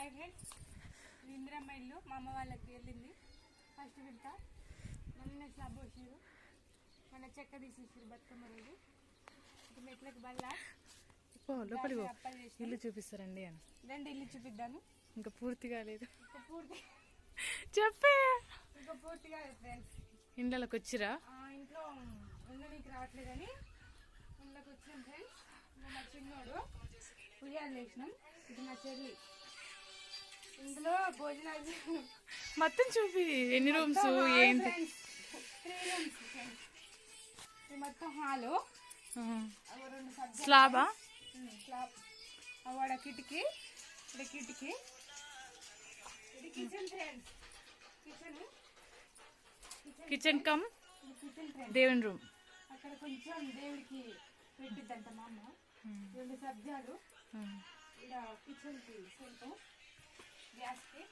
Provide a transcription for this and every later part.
Hi friends ఇది ఇందిరమ్మ ఇల్లు. మా అమ్మ వాళ్ళకి వెళ్ళింది. ఫస్ట్ విడత. మొన్న స్లాబ్ పోసారు మన చెక్క తీసేసారు బతుకమ్మ రోజు. ఇక మెట్లకి బల్ల. లోపలికి ఇల్లు చూపిస్తారండి అని. రెండు ఇల్లు చూపిద్దాను ఇంకా పూర్తి కాలేదు. పూర్తి. చెప్పే. ఇంకా పూర్తిగా ఫ్రెండ్స్. ఇండ్లకి వచ్చిరా? ఇంట్లో ఉండడానికి రావట్లేదని ఇంట్లోకి వచ్చినాం ఫ్రెండ్స్. మా చిన్నోడు ఉయ్యాలు వేసినాం. ఇది మా చెల్లి ఇందులో భోజనాలు మొత్తం చూపి ఎన్ని రూమ్స్ ఏంటి? మొత్తం హాలు. స్లాబా? స్లాబ్. అవాడ కిటికీ ఇది కిటికీ. ఇది kitchen friends kitchen kitchen cum దేవుని రూమ్ అక్కడ కొంచెం దేవుడికి పెట్టిద్దంట మా అమ్మ. రెండు సబ్జాలు. ఇక్కడ కిచెన్కి సెల్ఫ్ గ్యాస్కి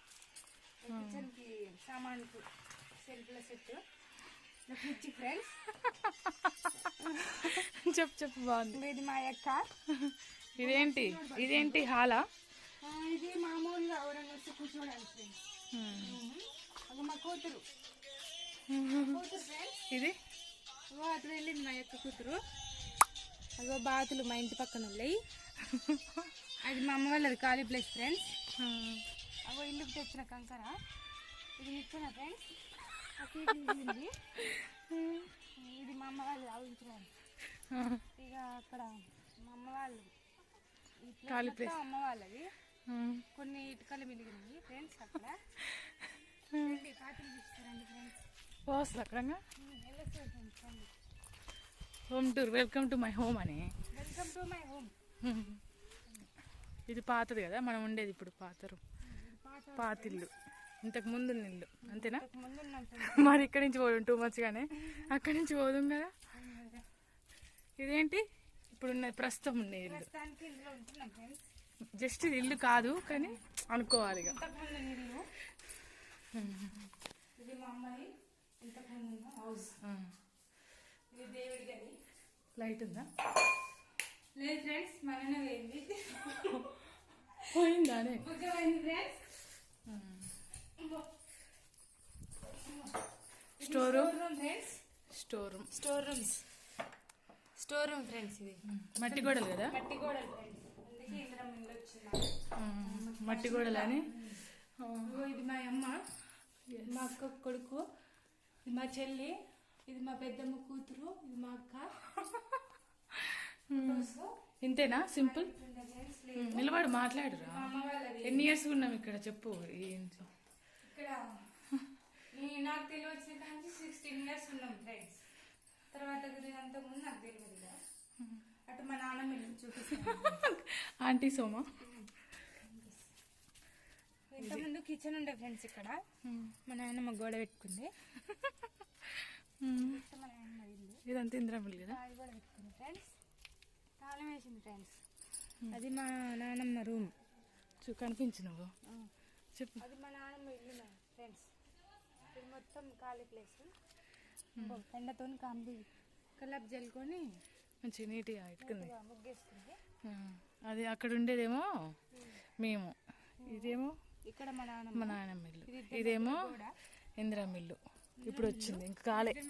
కిచెన్కి సామాన్కు సెల్ఫ్ల సెట్ ఫ్రిడ్జ్ ఫ్రెండ్స్ చెప్పు చెప్పు బాగుంది ఇది మా యొక్క ఇదేంటి? ఇదేంటి హాలా? ఇది మామూలుగా ఎవరైనా వచ్చి కూర్చోడానికి అది మా కూతురు. ఇది? అటు వెళ్ళింది మా యొక్క కూతురు. అగో బాతులు మా ఇంటి పక్కన ఉన్నాయి. అది మా అమ్మ వాళ్ళది ఖాళీ ప్లేస్ ఫ్రెండ్స్ అగో ఇల్లుకి తెచ్చిన కంకర. ఇది నిచ్చిన ఫ్రెండ్స్. ఇది మా అమ్మ వాళ్ళు ఆవించడానికి ఇక అక్కడ మా అమ్మ వాళ్ళు మొత్తం అమ్మ వాళ్ళది. కొన్ని ఇటుకలు మిలిగినాయి ఫ్రెండ్స్ అక్కడ. తీసుకురండి ఫ్రెండ్స్. ఫ్రెండ్స్ రండి. Home tour welcome to my home అని. Welcome to my home. ఇది పాతది కదా మనం ఉండేది ఇప్పుడు పాత room. పాట పాత ఇల్లు ఇంతకు ముందు ఉన్న ఇల్లు అంతేనా మరి ఇక్కడి నుంచి పోదాం టూ మచ్ గానే. అక్కడి నుంచి పోదాం కదా. ఇదేంటి? ఇప్పుడు ఉన్న ప్రస్తుతం ఉండే ఇల్లు జస్ట్ ఇది ఇల్లు కాదు కానీ అనుకోవాలి ఇక. లైట్ ఉందా? లేదు ఫ్రెండ్స్ మననే పోయింది. పోయిందానే? Friends store. Room store room. Store rooms. Store room friends ఇది మట్టి గోడలు కదా? మట్టి గోడలు మట్టి గోడలు అని? ఇది మా అమ్మ మా అక్క కొడుకు ఇది మా చెల్లి ఇది మా పెద్దమ్మ కూతురు ఇది మా అక్క. ఇంతేనా? సింపుల్. నిలబడి మాట్లాడురా. ఎన్ని ఇయర్స్ ఉన్నాం ఇక్కడ? చెప్పు ఏంటి? ఇక్కడ ఈ నాకు తెలివి వచ్చిన కానీ సిక్స్టీన్ ఇయర్స్ ఉన్నాం ఫ్రెండ్స్ తర్వాత అంతకు ముందు నాకు తెలియదు. అటు మా నాన్నమ్మ ఇల్లు చూపిస్తాను ఆంటీ సోమా. ఇంతకుముందు కిచెన్ ఉండే ఫ్రెండ్స్ ఇక్కడ. మా నాన్నమ్మ గోడ పెట్టుకుంది ఇదంతా ఇంద్రమిల్ కదా? కూడా పెట్టుకుంది ఫ్రెండ్స్ తాళం వేసింది ఫ్రెండ్స్ అది మా నాన్నమ్మ రూమ్ చూ కనిపించు నువ్వు. చెప్పు. అది మా నాన్నమ్మ ఇల్లు ఫ్రెండ్స్ ఇది మొత్తం ఖాళీ ప్లేస్ పెండతో కంపి కల్లాపు జల్లుకొని మంచి నీట్గా ముగ్గేస్తుంది. ఆ, అది అక్కడ ఉండేదేమో మేము. ఇదేమో ఇక్కడ మా నాన్నమ్మ మా నాయనమ్మ ఇల్లు. ఇది ఇదేమో ఇందిరమ్మ ఇల్లు ఇప్పుడు వచ్చింది ఇంకా కాలే.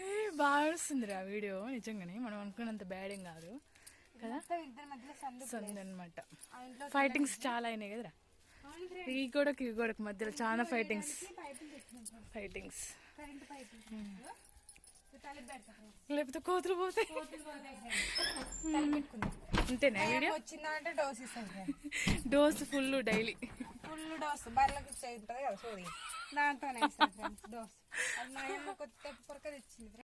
ఏ, బాగా వస్తుంది ఆ వీడియో. నిజంగానే మనం అనుకున్నంత బ్యాడ్ ఏం కాదు. కదా? సందు అనమాట ఫైటింగ్స్ చాలా అయినాయి కదరా? ఈ గోడకి ఈ గోడకి మధ్యలో చాలా ఫైటింగ్స్ ఫైటింగ్స్ లేకపోతే కోతులు పోతే కోతులు పోతాయి పెట్టుకుందాం. అంతేనా వీడియో? వచ్చిందా అంటే డోస్ ఇస్తాం friends dose full daily. Full dose. బర్రెలకి ఉంటుంది కదా సోది. దాంతోనే డోస్. అది మా అమ్మ కొత్త పొరక తెచ్చింది